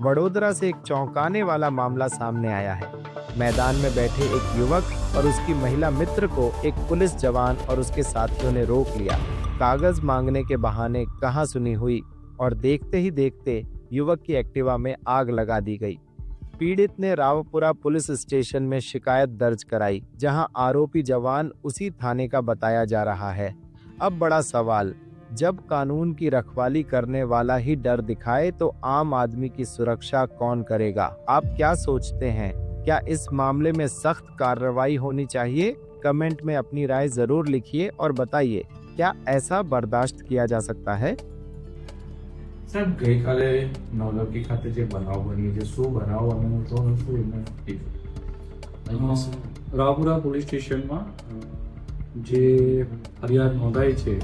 वडोदरा से एक चौंकाने वाला मामला सामने आया है। मैदान में बैठे एक युवक और उसकी महिला मित्र को एक पुलिस जवान और उसके साथियों ने रोक लिया। कागज़ मांगने के बहाने कहा सुनी हुई और देखते ही देखते युवक की एक्टिवा में आग लगा दी गई। पीड़ित ने रावपुरा पुलिस स्टेशन में शिकायत दर्ज कराई, जहाँ आरोपी जवान उसी थाने का बताया जा रहा है। अब बड़ा सवाल जब कानून की रखवाली करने वाला ही डर दिखाए तो आम आदमी की सुरक्षा कौन करेगा आप क्या सोचते हैं क्या इस मामले में सख्त कार्रवाई होनी चाहिए कमेंट में अपनी राय जरूर लिखिए और बताइए क्या ऐसा बर्दाश्त किया जा सकता है સાહેબ ગઈકાલે નવલખી ખાતે જે બનાવ બની છે શું બનાવ અને તો શું એમને રાવપુરા પોલીસ સ્ટેશનમાં અ, જે ફરિયાદ નોંધાઈ છે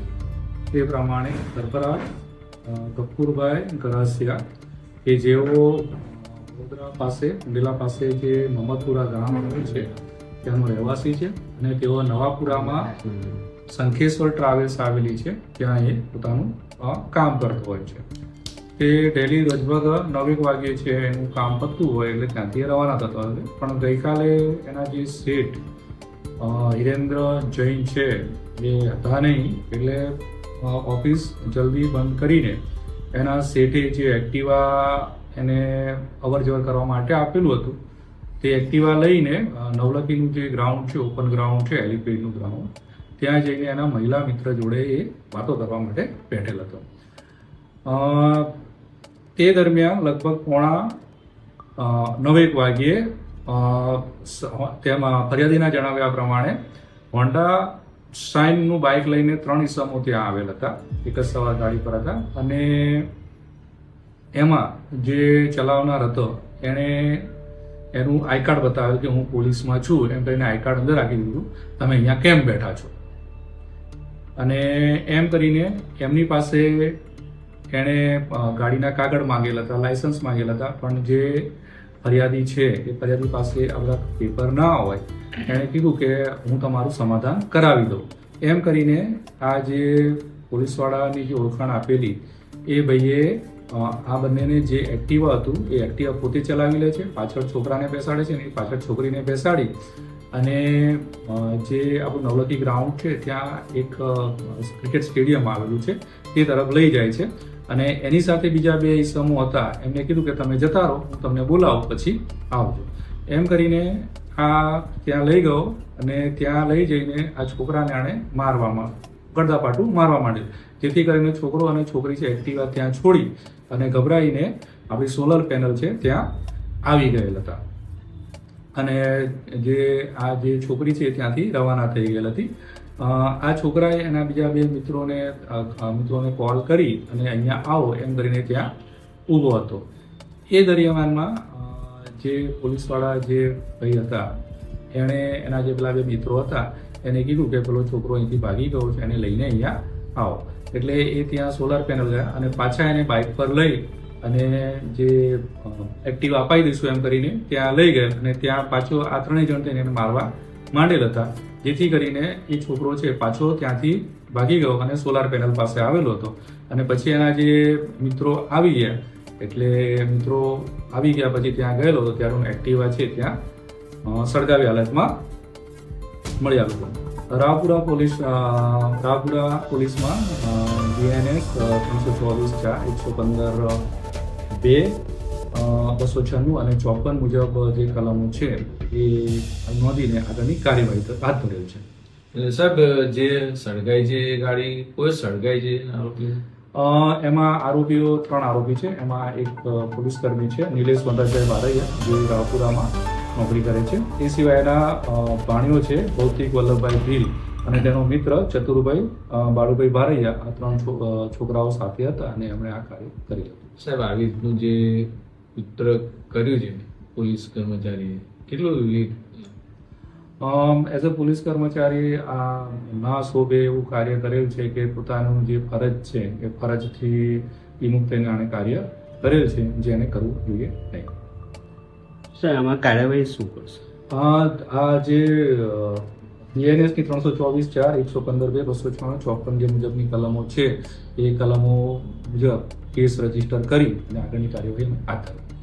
તે પ્રમાણે સરફરાજ કપૂરભાઈ ગરાસિયા કે જેઓ વડોદરા પાસે ઉંડેલા પાસે જે મહમ્મદપુરા ગામ છે, ત્યાંનો રહેવાસી છે અને તેઓ નવાપુરામાં શંખેશ્વર ટ્રાવેલ્સ આવેલી છે, ત્યાં એ પોતાનું કામ કરતો હોય છે. તે ડેલી લગભગ નવેક વાગે છે, એનું કામ પતતું હોય એટલે ત્યાંથી એ રવાના થતો હોય પણ ગઈકાલે એના જે શેઠ હિરેન્દ્ર જૈન છે, એ હતા નહીં, એટલે ઓફિસ જલ્દી બંધ કરીને એના શેઠે જે એક્ટિવા એને અવર જવર કરવા માટે આપેલું હતું, તે એક્ટિવા લઈને નવલખીનું જે ગ્રાઉન્ડ છે, ઓપન ગ્રાઉન્ડ છે એલિપેડનું ગ્રાઉન્ડ, ત્યાં જઈને એના મહિલા મિત્ર જોડે એ વાતો કરવા માટે બેઠેલ હતો. તે દરમિયાન લગભગ પોણા નવેક વાગ્યે તેમાં ફરિયાદીના જણાવ્યા પ્રમાણે હોન્ડા શાઇનનું બાઇક લઈને ત્રણ ઇસમો ત્યાં આવેલ હતા. એક જ સવાર ગાડી પર હતા. અને એમાં જે ચલાવનાર હતો, એણે એનું આઈ કાર્ડ બતાવ્યું કે હું પોલીસમાં છું. એમ કરીને આઈ કાર્ડ અંદર રાખી દીધું. તમે અહીંયા કેમ બેઠા છો? અને એમ કરીને એમની પાસે એણે ગાડીના કાગળ માંગેલા હતા, લાયસન્સ માંગેલા હતા. પણ જે ફરિયાદી છે, એ ફરિયાદી પાસે આ બધા પેપર ના હોય, એણે કીધું કે હું તમારું સમાધાન કરાવી દઉં. એમ કરીને આ જે પોલીસવાળાની જે ઓળખાણ આપેલી, એ ભાઈએ આ બંનેને જે એક્ટિવા હતું, એ એક્ટિવા પોતે ચલાવી લે છે, પાછળ છોકરાને બેસાડે છે ને પાછળ છોકરીને બેસાડી અને જે આપણું નવલતી ગ્રાઉન્ડ છે, ત્યાં એક ક્રિકેટ સ્ટેડિયમ આવેલું છે, તે તરફ લઈ જાય છે. અને એની સાથે બીજા બે સમૂહ હતા. એમને કીધું કે તમે જતા રહો, હું તમને બોલાવું, પછી આવજો. એમ કરીને આ ત્યાં લઈ ગયો અને ત્યાં લઈ જઈને આ છોકરાને આણે મારવામાં ગડદાપાટું મારવા માંડ્યું. જેથી કરીને છોકરો અને છોકરી છે એક્ટિવા ત્યાં છોડી અને ગભરાઈને આપણી સોલર પેનલ છે, ત્યાં આવી ગયેલ હતા. અને જે આ જે છોકરી છે ત્યાંથી રવાના થઈ ગયેલ હતી. આ છોકરાએ એના બીજા બે મિત્રોને મિત્રોને કોલ કરી અને અહીંયા આવો એમ કરીને ત્યાં ઊભો હતો. એ દરિયામાનમાં જે પોલીસવાળા જે ભાઈ હતા, એણે એના જે પેલા બે મિત્રો હતા, એને કીધું કે પેલો છોકરો અહીંથી ભાગી ગયો છે, એને લઈને અહીંયા આવો. એટલે એ ત્યાં સોલાર પેનલ ગયા અને પાછા એને બાઇક પર લઈ અને જે એક્ટિવ અપાઈ દઈશું એમ કરીને ત્યાં લઈ ગયા અને ત્યાં પાછો આ ત્રણેય જણ તેને મારવા માંડેલ હતા. જેથી કરીને એ છોકરો છે પાછો ત્યાંથી ભાગી ગયો અને સોલાર પેનલ પાસે આવેલો હતો. અને પછી એના જે મિત્રો આવી ગયા, એટલે મિત્રો આવી ગયા પછી ત્યાં ગયેલો હતો, ત્યારે હું એક્ટિવા છે ત્યાં સળગાવી હાલતમાં મળી આવ્યો હતો. રાવપુરા પોલીસ રાવપુરા પોલીસમાં જીએનએસ ત્રણસો ચોવીસ ચાર, એકસો પંદર બે બસો છન્નું અને ચોપન મુજબ જે કલમો છે એ નોંધીને આગળની કાર્યવાહી હાથ ધરેલ છે. એટલે સાહેબ જે સળગાઈ છે ગાડી કોઈ સળગાઈ છે એમાં આરોપીઓ ત્રણ આરોપી છે. એમાં એક પોલીસ કર્મી છે નિલેશ વંદરભાઈ બારૈયા જે રાવપુરામાં નોકરી કરે છે. એ સિવાયના ભાણીઓ છે ભૌતિક વલ્લભભાઈ ભીલ અને તેનો મિત્ર ચતુરભાઈ બાળુભાઈ બારૈયા આ ત્રણ છોકરાઓ સાથે હતા અને એમણે આ કાર્ય કરી હતું. સાહેબ આવી રીતનું જે પુત્ર કર્યું છે પોલીસ કર્મચારીએ? કેટલું એઝ અ પોલીસ કર્મચારી આ ના શોભે એવું કાર્ય કરેલ છે કે પોતાનું જે ફરજ છે એ ફરજથી વિમુક્ત થઈને આણે કાર્ય કરેલ છે જે એને કરવું જોઈએ નહીં. સર આમાં કાર્યવાહી શું કરશે? આ આ જે બીએનએસની ત્રણસો ચોવીસ ચાર, એકસો પંદર બે, બસો છાણું ચોપન જે મુજબની કલમો છે, એ કલમો મુજબ કેસ રજિસ્ટર કરી અને આગળની કાર્યવાહી હાથ ધરવી